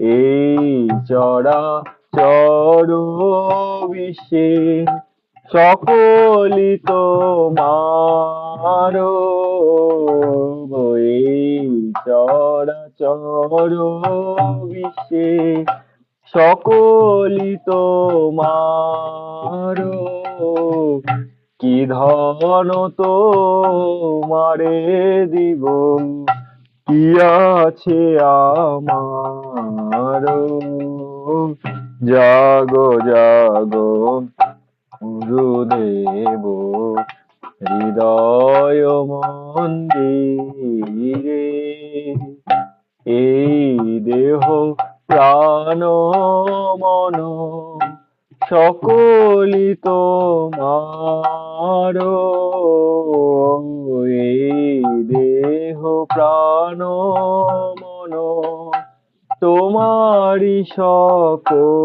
এই চড়া চর বিশ্বে সকলি তোমার এই চড়া চর বিশ্বে সকলি তোমার কি ধন তোমারে দিব, কি আছে আমার? জাগো জাগো গুরুদেব হৃদয় মন্দিরে এই দেহ প্রাণ মন সকলি তোমার। এই দেহ প্রাণ তোমারই সকল